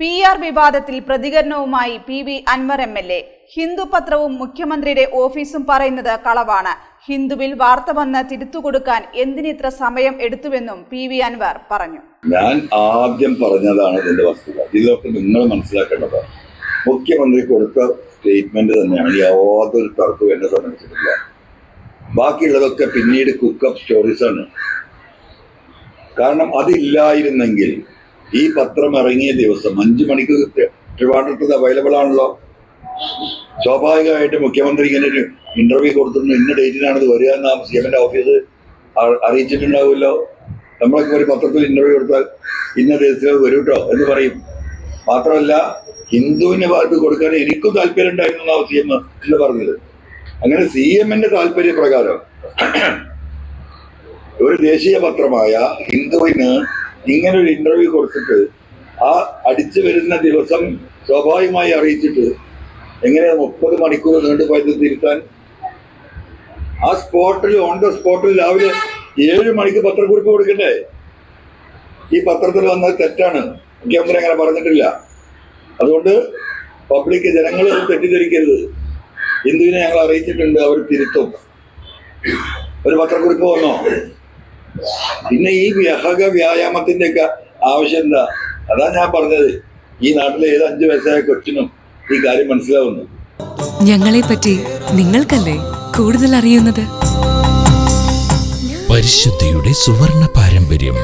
P R വിവാദത്തിൽ പ്രതികരണവുമായി P V Anvar M L A. Hindu പത്രവും മുഖ്യമന്ത്രിയുടെ ഓഫീസും പറയുന്നത് കളവാണ്. ഹിന്ദുവിൽ വാർത്ത വന്ന് തിരുത്തുകൊടുക്കാൻ എന്തിനിത്ര സമയം എടുത്തുവെന്നും പി വി അൻവർ പറഞ്ഞു. ഞാൻ ആദ്യം പറഞ്ഞതാണ് ഇതിന്റെ വസ്തുത. ഇതൊക്കെ നിങ്ങൾ മനസ്സിലാക്കേണ്ടത് മുഖ്യമന്ത്രി കൊടുത്ത സ്റ്റേറ്റ്മെന്റ് തന്നെയാണ് യാതൊരു തർക്കവും എന്നെ സംബന്ധിച്ചിട്ടില്ല. ബാക്കിയുള്ളതൊക്കെ പിന്നീട് കുക്കപ്പ് സ്റ്റോറീസ് ആണ്. കാരണം അതില്ലായിരുന്നെങ്കിൽ ഈ പത്രം ഇറങ്ങിയ ദിവസം അഞ്ചു മണിക്ക് ട്രിവാൻഡ്രത്ത് അവൈലബിൾ ആണല്ലോ. സ്വാഭാവികമായിട്ട് മുഖ്യമന്ത്രി ഇങ്ങനെ ഒരു ഇന്റർവ്യൂ കൊടുത്തിട്ടുണ്ട് ഇന്ന ഡേറ്റിനാണ് ഇത് വരിക എന്ന് സി എമ്മിന്റെ ഓഫീസ് അറിയിച്ചിട്ടുണ്ടാവുമല്ലോ. നമ്മളൊക്കെ ഒരു പത്രത്തിൽ ഇന്റർവ്യൂ കൊടുത്താൽ ഇന്ന ദിവസത്തിൽ വരും കേട്ടോ എന്ന് പറയും. മാത്രമല്ല ഹിന്ദുവിന്റെ ഭാഗത്ത് കൊടുക്കാൻ എനിക്കും താല്പര്യം ഉണ്ടായിരുന്നു എന്നാണ് സി എം എന്ന് പറഞ്ഞത്. അങ്ങനെ സി എമ്മിന്റെ താല്പര്യ പ്രകാരം ഒരു ദേശീയ പത്രമായ ഹിന്ദുവിന് ഇങ്ങനെ ഒരു ഇന്റർവ്യൂ കൊടുത്തിട്ട് ആ അടിച്ചു വരുന്ന ദിവസം സ്വാഭാവികമായി അറിയിച്ചിട്ട് എങ്ങനെ മുപ്പത് മണിക്കൂർ നീണ്ടുപോയത് തിരുത്താൻ? ആ സ്പോട്ടിൽ ഓൺ ദ സ്പോട്ടിൽ രാവിലെ ഏഴ് മണിക്ക് പത്രക്കുറിപ്പ് കൊടുക്കണ്ടേ? ഈ പത്രത്തിൽ വന്നത് തെറ്റാണ്. മുഖ്യമന്ത്രി അങ്ങനെ പറഞ്ഞിട്ടില്ല. അതുകൊണ്ട് പബ്ലിക് ജനങ്ങൾ തെറ്റിദ്ധരിക്കരുത്. ഹിന്ദുവിനെ ഞങ്ങൾ അറിയിച്ചിട്ടുണ്ട് അവർ തിരുത്തും. ഒരു പത്രക്കുറിപ്പ് വന്നോ? പിന്നെ ഈ വ്യഹക വ്യായാമത്തിന്റെ ഒക്കെ ആവശ്യം എന്താ? അതാ ഞാൻ പറഞ്ഞത്. ഈ നാട്ടിലെ ഏത് അഞ്ചു വയസ്സായ കൊച്ചിനും ഈ കാര്യം മനസ്സിലാവുന്നു. ഞങ്ങളെ പറ്റി നിങ്ങൾക്കല്ലേ കൂടുതൽ അറിയുന്നത്? പരിശുദ്ധിയുടെ സുവർണ പാരമ്പര്യം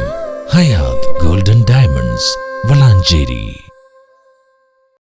ഹയാത് ഗോൾഡൻ ഡയമണ്ട്സ് വളാഞ്ചേരി.